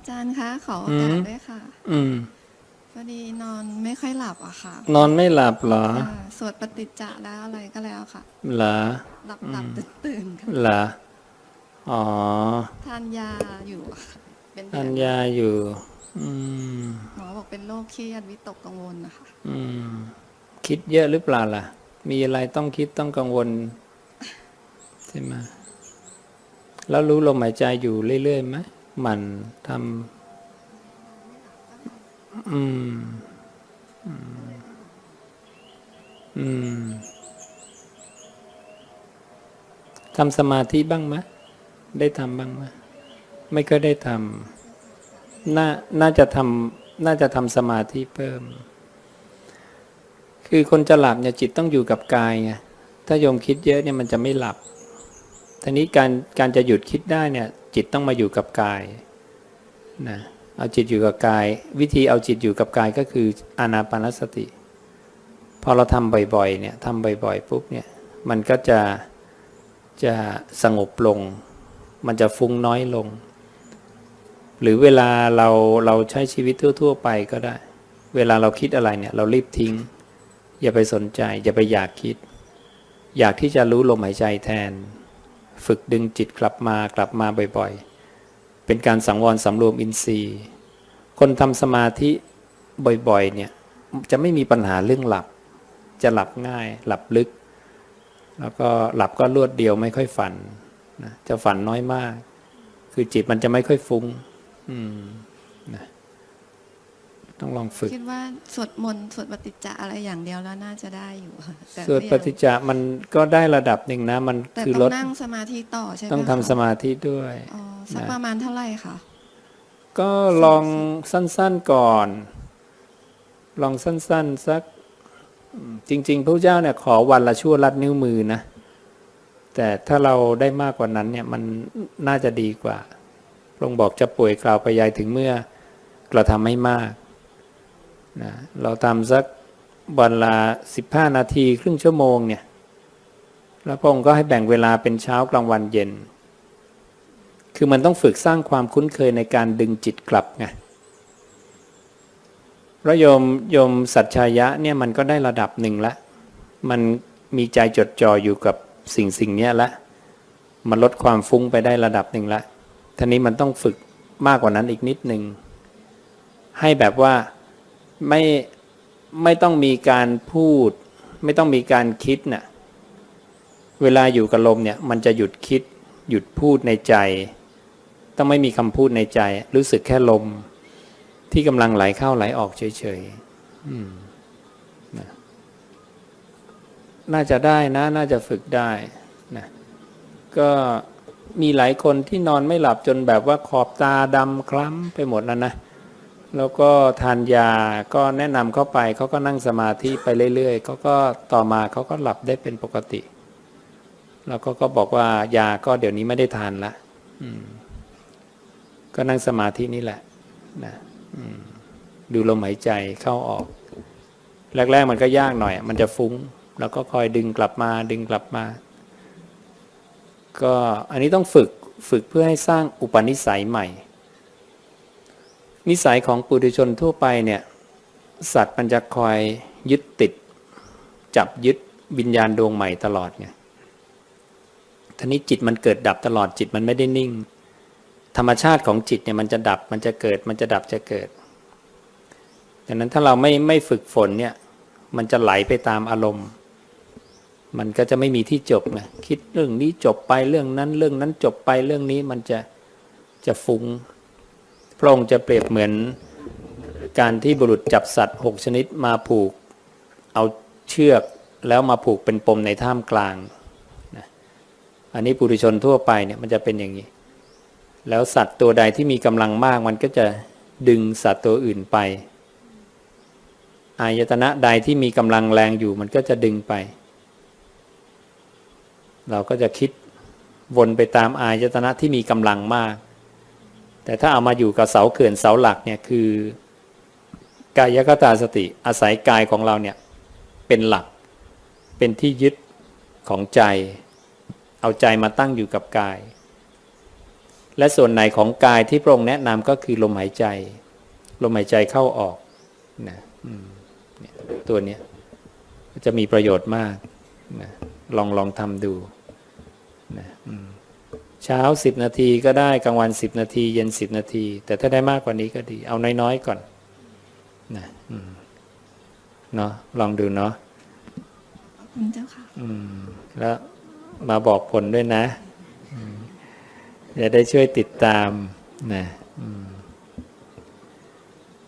อาจารย์คะขอโอกาสอืมด้วยค่ะ อืมพอดีนอนไม่ค่อยหลับอะค่ะ นอนไม่หลับเหรออ่าสวดปฏิจจะแล้วอะไรก็แล้วค่ะ เหรอ หลับหลับตื่นตื่นๆค่ะเหรอ อ๋อ ทานยาอยู่อะค่ะเป็นทานเดือนยาอยู่ อืมหมอบอกเป็นโรคเครียดวิตกกังวลนะคะอืม คิดเยอะหรือเปล่าล่ะ มีอะไรต้องคิดต้องกังวลใช่ไหมแล้วรู้ลมหายใจอยู่เรื่อยๆไหม หมันทำอืมอืม อืมทำสมาธิบ้างไหมได้ทำบ้างไหมไม่ก็ได้ทำน่าน่าจะทำน่าจะทำสมาธิเพิ่ม คือคนจะหลับเนี่ยจิตต้องอยู่กับกายไงถ้าโยมคิดเยอะเนี่ยมันจะไม่หลับทีนี้การการจะหยุดคิดได้เนี่ย จิตต้องมาอยู่กับกายนะเอาจิตอยู่กับกาย วิธีเอาจิตอยู่กับกายก็คืออานาปานสติ พอเราทำบ่อยๆเนี่ยทำบ่อยๆปุ๊บเนี่ยมันก็จะจะสงบลง มันจะฟุ้งน้อยลง หรือเวลาเราเราใช้ชีวิตทั่ว ๆ ไปก็ได้ เวลาเราคิดอะไรเนี่ยเรารีบทิ้ง อย่าไปสนใจ อย่าไปอยากคิด อยากที่จะรู้ลมหายใจแทน ฝึกดึงจิตกลับมากลับมาบ่อยๆ เป็นการสังวรสำรวมอินทรีย์ คนทำสมาธิบ่อยๆเนี่ยจะไม่มีปัญหาเรื่องหลับ จะหลับง่าย หลับลึก แล้วก็หลับก็รวดเดียวไม่ค่อยฝันนะจะฝันน้อยมาก คือจิตมันจะไม่ค่อยฟุง้ง อืมนะ ต้องลองฝึก คิดว่าสวดมนต์สวดปฏิจจะอะไรอย่างเดียวแล้วน่าจะได้อยู่ค่ะแต่สวดปฏิจจะมันก็ได้ระดับหนึ่งนะ มันแต่คือต้ลอดงนั่งสมาธิต่อใช่ไหมต้องทำคะสมาธิด้วยอ๋อสักนะประมาณเท่าไหร่คะก็ลองสั้นๆก่อน ลองสั้นๆสักอืมจริง ๆ พระเจ้าเนี่ยขอวันละชั่วลัดนิ้วมือนะ แต่ถ้าเราได้มากกว่านั้นเนี่ยมันน่าจะดีกว่าพระองค์บอกจะป่วยกล่าวไปยายถึงเมื่อกระทำไม่มาก นะเราทำสักวันละสิบห้านาทีครึ่งชั่วโมงเนี่ยแล้วพระองค์ก็ให้แบ่งเวลาเป็นเช้ากลางวันเย็น คือมันต้องฝึกสร้างความคุ้นเคยในการดึงจิตกลับไงพระโยมโยมสัจชายะเนี่ยมันก็ได้ระดับหนึ่งละ มันมีใจจดจ่ออยู่กับสิ่งสิ่งนี้ละ มันลดความฟุ้งไปได้ระดับหนึ่งละทีนี้มันต้องฝึกมากกว่านั้นอีกนิดหนึ่งให้แบบว่า ไม่ไม่ต้องมีการพูด ไม่ต้องมีการคิดน่ะเวลาอยู่กับลมเนี่ยมันจะหยุดคิด หยุดพูดในใจ ต้องไม่มีคำพูดในใจ รู้สึกแค่ลม ที่กำลังไหลเข้าไหลออกเฉยๆนะน่าจะได้นะ น่าจะฝึกได้นะก็มีหลายคนที่นอนไม่หลับจนแบบว่าขอบตาดำคล้ำไปหมดแล้วนะ แล้วก็ทานยาก็แนะนำเข้าไปเขาก็นั่งสมาธิไปเรื่อยๆเขาก็ต่อมาเขาก็หลับได้เป็นปกติ แล้วก็ก็บอกว่ายาก็เดี๋ยวนี้ไม่ได้ทานละก็นั่งสมาธินี่แหละนะดูลมหายใจเข้าออก แรกๆมันก็ยากหน่อย มันจะฟุ้ง แล้วก็คอยดึงกลับมา ดึงกลับมา ก็อันนี้ต้องฝึกฝึกเพื่อให้สร้างอุปนิสัยใหม่ นิสัยของปุถุชนทั่วไปเนี่ยสัตว์มันจะคอยยึดติด จับยึดวิญญาณดวงใหม่ตลอดไงทีนี้จิตมันเกิดดับตลอดจิตมันไม่ได้นิ่ง ธรรมชาติของจิตเนี่ยมันจะดับมันจะเกิดมันจะดับจะเกิดดังนั้นถ้าเราไม่ไม่ฝึกฝนเนี่ยมันจะไหลไปตามอารมณ์ มันก็จะไม่มีที่จบไงคิดเรื่องนี้จบไปเรื่องนั้นเรื่องนั้นจบไปเรื่องนี้มันจะจะฟุง้ง พระองค์จะเปรียบเหมือนการที่บุรุษจับสัตว์หกชนิดมาผูก เอาเชือกแล้วมาผูกเป็นปมในท่ามกลางนะอันนี้ปุถุชนทั่วไปเนี่ยมันจะเป็นอย่างนี้ แล้วสัตว์ตัวใดที่มีกำลังมากมันก็จะดึงสัตว์ตัวอื่นไป อายตนะใดที่มีกำลังแรงอยู่มันก็จะดึงไป เราก็จะคิดวนไปตามอายตนะที่มีกำลังมาก แต่ถ้าเอามาอยู่กับเสาเขื่อนเสาหลักเนี่ยคือกายคตาสติอาศัยกายของเราเนี่ยเป็นหลักเป็นที่ยึดของใจ เอาใจมาตั้งอยู่กับกาย และส่วนไหนของกายที่พระองค์แนะนำก็คือลมหายใจ ลมหายใจเข้าออกนะตัวนี้จะมีประโยชน์มากนะลองลองทำดูนะ เช้าสิบนาทีก็ได้กลางวันสิบนาที เย็นสิบนาที แต่ถ้าได้มากกว่านี้ก็ดี เอาน้อยๆก่อนนะอืมเนาะลองดูเนาะขอบคุณเจ้าค่ะอืมแล้วมาบอกผลด้วยนะอืมจะได้ช่วยติดตามนะอืม